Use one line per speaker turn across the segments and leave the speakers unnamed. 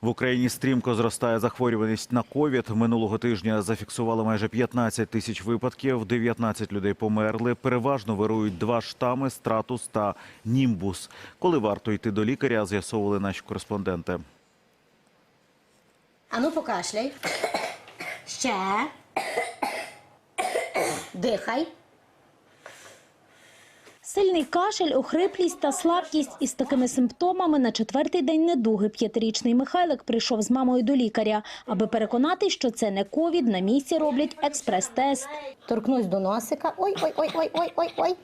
В Україні стрімко зростає захворюваність на ковід. Минулого тижня зафіксували майже 15 тисяч випадків. 19 людей померли. Переважно вирують два штами стратус та німбус. Коли варто йти до лікаря, з'ясовували наші кореспонденти.
Ану покашляй. Ще. Дихай.
Сильний кашель, охриплість та слабкість із такими симптомами на четвертий день недуги п'ятирічний Михайлик прийшов з мамою до лікаря. Аби переконати, що це не ковід, на місці роблять експрес-тест.
Торкнусь до носика. Ой, ой, ой, ой, ой, ой, ой.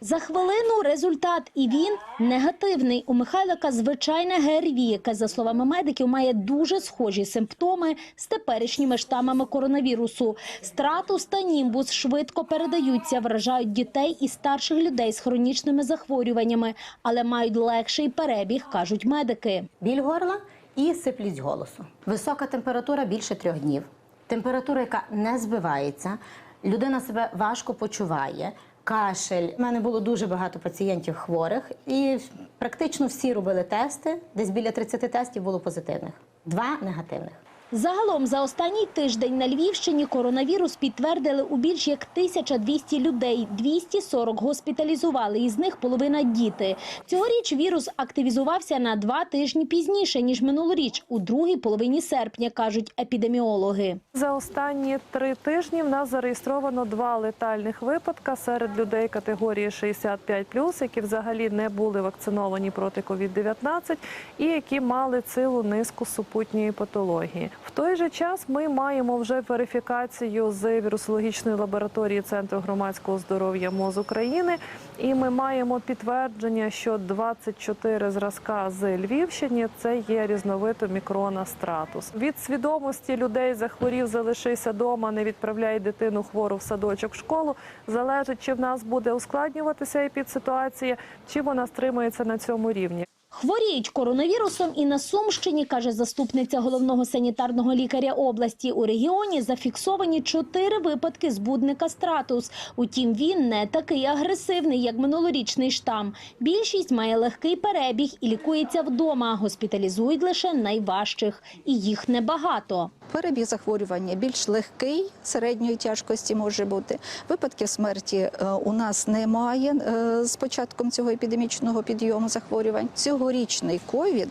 За хвилину результат, і він негативний. У Михайлика звичайне ГРВІ, яке, за словами медиків, має дуже схожі симптоми з теперішніми штамами коронавірусу. Стратус та німбус швидко передаються, вражають дітей і старших людей з хронічними захворюваннями, але мають легший перебіг, кажуть медики.
Біль горла і сиплість голосу. Висока температура більше трьох днів. Температура, яка не збивається, людина себе важко почуває. Кашель. У мене було дуже багато пацієнтів хворих, і практично всі робили тести. Десь біля 30 тестів було позитивних, два негативних.
Загалом за останній тиждень на Львівщині коронавірус підтвердили у більш як 1200 людей. 240 госпіталізували, із них половина діти. Цьогоріч вірус активізувався на два тижні пізніше ніж минулоріч, у другій половині серпня, кажуть епідеміологи.
За останні три тижні в нас зареєстровано два летальних випадка серед людей категорії 65+, які взагалі не були вакциновані проти COVID-19 і які мали цілу низку супутньої патології. В той же час ми маємо вже верифікацію з вірусологічної лабораторії Центру громадського здоров'я МОЗ України, і ми маємо підтвердження, що 24 зразка з Львівщини це є різновид омікрона стратус. Від свідомості людей захворів, залишився вдома, не відправляй дитину хвору в садочок, в школу. Залежить, чи в нас буде ускладнюватися епідситуація, чи вона стримується на цьому рівні.
Хворіють коронавірусом і на Сумщині, каже заступниця головного санітарного лікаря області. У регіоні зафіксовані чотири випадки збудника стратус. Утім, він не такий агресивний, як минулорічний штам. Більшість має легкий перебіг і лікується вдома. Госпіталізують лише найважчих, і їх небагато.
Перебіг захворювання більш легкий, середньої тяжкості може бути. Випадків смерті е, у нас немає е, з початком цього епідемічного підйому захворювань. Цьогорічний ковід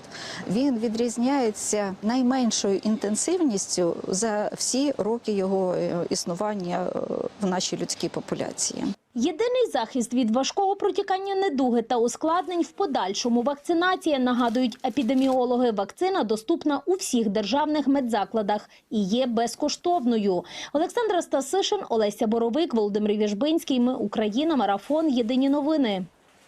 він відрізняється найменшою інтенсивністю за всі роки його е, існування е, в нашій людській популяції.
Єдиний захист від важкого протікання недуги та ускладнень в подальшому вакцинація, нагадують епідеміологи. Вакцина доступна у всіх державних медзакладах і є безкоштовною. Олександра Стасишин, Олеся Боровик, Володимир Віжбинський. Ми Україна. Марафон. Єдині новини.